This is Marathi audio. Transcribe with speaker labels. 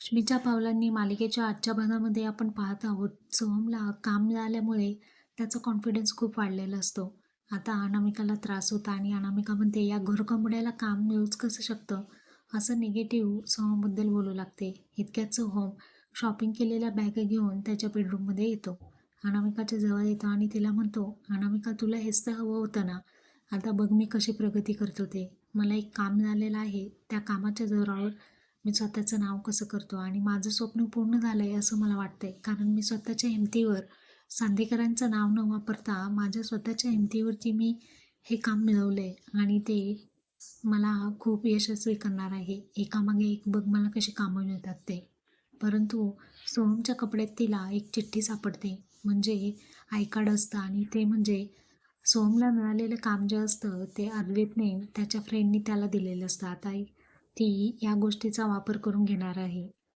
Speaker 1: रश्मीच्या पावलांनी मालिकेच्या आजच्या भागामध्ये आपण पाहत आहोत. सोहमला काम मिळाल्यामुळे त्याचा कॉन्फिडन्स खूप वाढलेला असतो. आता अनामिकाला त्रास होता आणि अनामिका म्हणते या घरकंबड्याला काम मिळूच कसं शकतं? असं निगेटिव्ह सोहमबद्दल बोलू लागते. इतक्यात सोहम शॉपिंग केलेल्या बॅग घेऊन त्याच्या बेडरूममध्ये येतो. अनामिकाच्या जवळ येतो आणि तिला म्हणतो अनामिका तुला हेच तर हवं होतं ना? आता बघ मी कशी प्रगती करतो ते. मला एक काम मिळालेलं आहे. त्या कामाच्या जोरावर मी स्वतःचं नाव कसं करतो आणि माझं स्वप्न पूर्ण झालं आहे असं मला वाटतंय. कारण मी स्वतःच्या हिमतीवर सांदेकरांचं नाव न वापरता माझ्या स्वतःच्या हिमतीवरती मी हे काम मिळवलं आहे आणि ते मला खूप यशस्वी करणार आहे. एकामागे एक बघ मला कशी कामं मिळतात ते. परंतु सोहमच्या कपड्यात तिला एक चिठ्ठी सापडते. म्हणजे आय कार्ड असतं आणि ते म्हणजे सोहमला मिळालेलं काम जे असतं ते अद्वैतने त्याच्या फ्रेंडनी त्याला दिलेलं असतं. आता ती या गोष्टीचा वापर करून घेणार आहे.